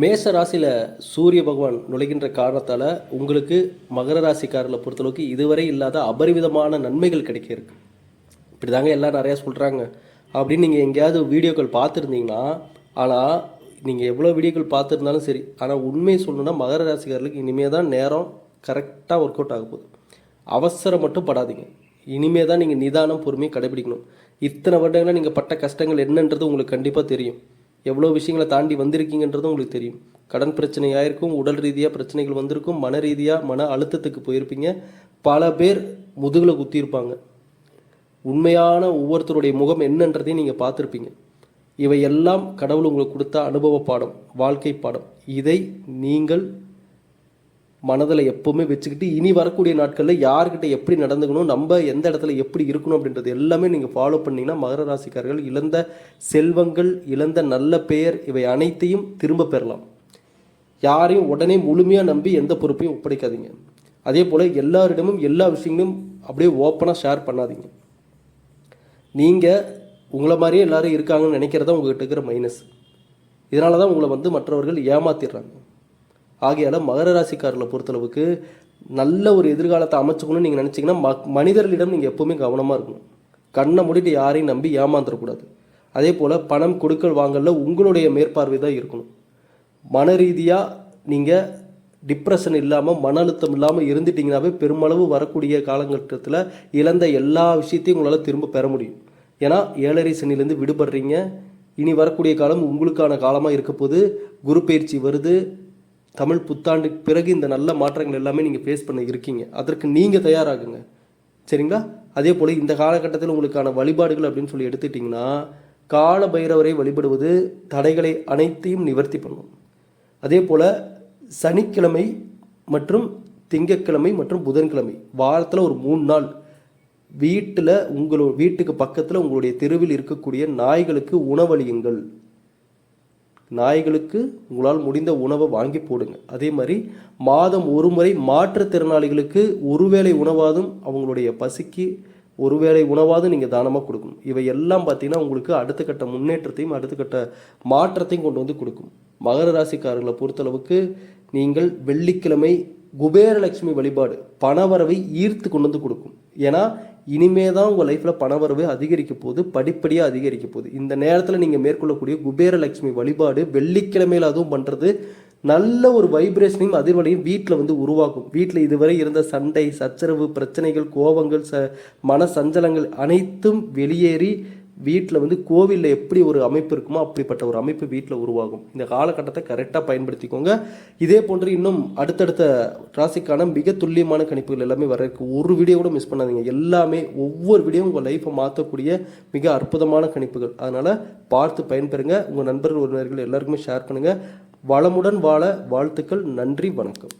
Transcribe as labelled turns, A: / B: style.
A: மேச ராசியில் சூரிய பகவான் நுழைகின்ற காரணத்தால் உங்களுக்கு மகர ராசிக்காரர்களை பொறுத்தளவுக்கு இதுவரை இல்லாத அபரிவிதமான நன்மைகள் கிடைக்க இருக்கு. இப்படி தாங்க எல்லாம் நிறையா சொல்கிறாங்க அப்படின்னு நீங்கள் எங்கேயாவது வீடியோக்கள் பார்த்துருந்தீங்கன்னா ஆனால் நீங்கள் எவ்வளோ வீடியோக்கள் பார்த்துருந்தாலும் சரி ஆனால் உண்மையை சொல்லணும்னா மகர ராசிக்காரர்களுக்கு இனிமேல் தான் நேரம் கரெக்டாக ஒர்க் அவுட் ஆக போகுது. அவசரம் மட்டும் படாதீங்க. இனிமே தான் நீங்கள் நிதானம் பொறுமையை கடைபிடிக்கணும். இத்தனை வருடங்களாக நீங்கள் பட்ட கஷ்டங்கள் என்னன்றது உங்களுக்கு கண்டிப்பாக தெரியும். எவ்வளோ விஷயங்களை தாண்டி வந்திருக்கீங்கன்றது உங்களுக்கு தெரியும். கடன் பிரச்சனையாக இருக்கும் உடல் ரீதியாக பிரச்சனைகள் வந்திருக்கும் மன ரீதியாக மன அழுத்தத்துக்கு போயிருப்பீங்க. பல பேர் முதுகில் குத்தியிருப்பாங்க. உண்மையான ஒவ்வொருத்தருடைய முகம் என்னன்றதையும் நீங்கள் பார்த்துருப்பீங்க. இவை எல்லாம் கடவுள் உங்களுக்கு கொடுத்த அனுபவ பாடம் வாழ்க்கை பாடம். இதை நீங்கள் மனதில் எப்போவுமே வச்சுக்கிட்டு இனி வரக்கூடிய நாட்களில் யார்கிட்ட எப்படி நடந்துக்கணும் நம்ம எந்த இடத்துல எப்படி இருக்கணும் அப்படின்றது எல்லாமே நீங்கள் ஃபாலோ பண்ணீங்கன்னா மகர ராசிக்காரர்கள் இழந்த செல்வங்கள் இழந்த நல்ல பெயர் இவை அனைத்தையும் திரும்ப பெறலாம். யாரையும் உடனே முழுமையாக நம்பி எந்த பொறுப்பையும் ஒப்படைக்காதீங்க. அதே போல் எல்லாரிடமும் எல்லா விஷயங்களும் அப்படியே ஓப்பனாக ஷேர் பண்ணாதீங்க. நீங்கள் உங்களை மாதிரியே எல்லோரும் இருக்காங்கன்னு நினைக்கிறதா உங்கள்கிட்ட இருக்கிற மைனஸ் இதனால தான் உங்களை வந்து மற்றவர்கள் ஏமாத்திடுறாங்க. ஆகையால் மகர ராசிக்காரர்களை பொறுத்தளவுக்கு நல்ல ஒரு எதிர்காலத்தை அமைச்சுக்கணும்னு நீங்கள் நினச்சிங்கன்னா ம மனிதர்களிடம் நீங்கள் எப்போவுமே கவனமாக இருக்கணும். கண்ணை மூடிட்டு யாரையும் நம்பி ஏமாந்துடக்கூடாது அதே போல் பணம் கொடுக்கல் வாங்கல உங்களுடைய மேற்பார்வை தான் இருக்கணும். மன ரீதியாக நீங்கள் டிப்ரெஷன் இல்லாமல் மன அழுத்தம் இல்லாமல் இருந்துட்டிங்கனாவே பெருமளவு வரக்கூடிய காலகட்டத்தில் இழந்த எல்லா விஷயத்தையும் உங்களால் திரும்ப பெற முடியும். ஏன்னா ஏழரை சனிலேருந்து விடுபடுறீங்க. இனி வரக்கூடிய காலம் உங்களுக்கான காலமாக இருக்க போது குரு பயிற்சி வருது. தமிழ் புத்தாண்டுக்கு பிறகு இந்த நல்ல மாற்றங்கள் எல்லாமே நீங்கள் ஃபேஸ் பண்ண இருக்கீங்க. அதற்கு நீங்கள் தயாராகுங்க. சரிங்களா? அதே போல் இந்த காலகட்டத்தில் உங்களுக்கான வழிபாடுகள் அப்படின்னு சொல்லி எடுத்துட்டிங்கன்னா கால பைரவரை வழிபடுவது தடைகளை அனைத்தையும் நிவர்த்தி பண்ணும். அதே போல் சனிக்கிழமை மற்றும் திங்கட்கிழமை மற்றும் புதன்கிழமை வாரத்தில் ஒரு மூணு நாள் வீட்டில் உங்களோட வீட்டுக்கு பக்கத்தில் உங்களுடைய தெருவில் இருக்கக்கூடிய நாய்களுக்கு உணவளியுங்கள். நாய்களுக்கு உங்களால் முடிந்த உணவை வாங்கி போடுங்க. அதே மாதிரி மாதம் ஒரு முறை மாற்றுத்திறனாளிகளுக்கு ஒருவேளை உணவாதும் அவங்களுடைய பசிக்கு ஒருவேளை உணவாதும் நீங்கள் தானமாக கொடுக்கணும். இவை எல்லாம் பார்த்தீங்கன்னா உங்களுக்கு அடுத்த கட்ட முன்னேற்றத்தையும் அடுத்த கட்ட மாற்றத்தையும் கொண்டு வந்து கொடுக்கும். மகர ராசிக்காரர்களை பொறுத்தளவுக்கு நீங்கள் வெள்ளிக்கிழமை குபேரலட்சுமி வழிபாடு பணவரவை ஈர்த்து கொண்டு வந்து கொடுக்கும். ஏன்னா இனிமே தான் உங்கள் லைஃப்பில் பணவரவு அதிகரிக்க போகுது படிப்படியாக அதிகரிக்க போகுது. இந்த நேரத்தில் நீங்கள் மேற்கொள்ளக்கூடிய குபேரலட்சுமி வழிபாடு வெள்ளிக்கிழமையில் அதுவும் பண்ணுறது நல்ல ஒரு வைப்ரேஷனையும் அதிர்வலையும் வீட்டில் வந்து உருவாக்கும். வீட்டில் இதுவரை இருந்த சண்டை சச்சரவு பிரச்சனைகள் கோபங்கள் ச மன சஞ்சலங்கள் அனைத்தும் வெளியேறி வீட்டில் வந்து கோவிலில் எப்படி ஒரு அமைப்பு இருக்குமோ அப்படிப்பட்ட ஒரு அமைப்பு வீட்டில் உருவாகும். இந்த காலகட்டத்தை கரெக்டாக பயன்படுத்திக்கோங்க. இதே போன்று இன்னும் அடுத்தடுத்த ராசிக்கான மிக துல்லியமான கணிப்புகள் எல்லாமே வர இருக்கு ஒரு வீடியோ கூட மிஸ் பண்ணாதீங்க. எல்லாமே ஒவ்வொரு வீடியோ உங்கள் லைஃப்பை மாற்றக்கூடிய மிக அற்புதமான கணிப்புகள். அதனால் பார்த்து பயன்பெறுங்க. உங்கள் நண்பர்கள் உறவினர்கள் எல்லாருக்குமே ஷேர் பண்ணுங்கள் வளமுடன் வாழ வாழ்த்துக்கள். நன்றி வணக்கம்.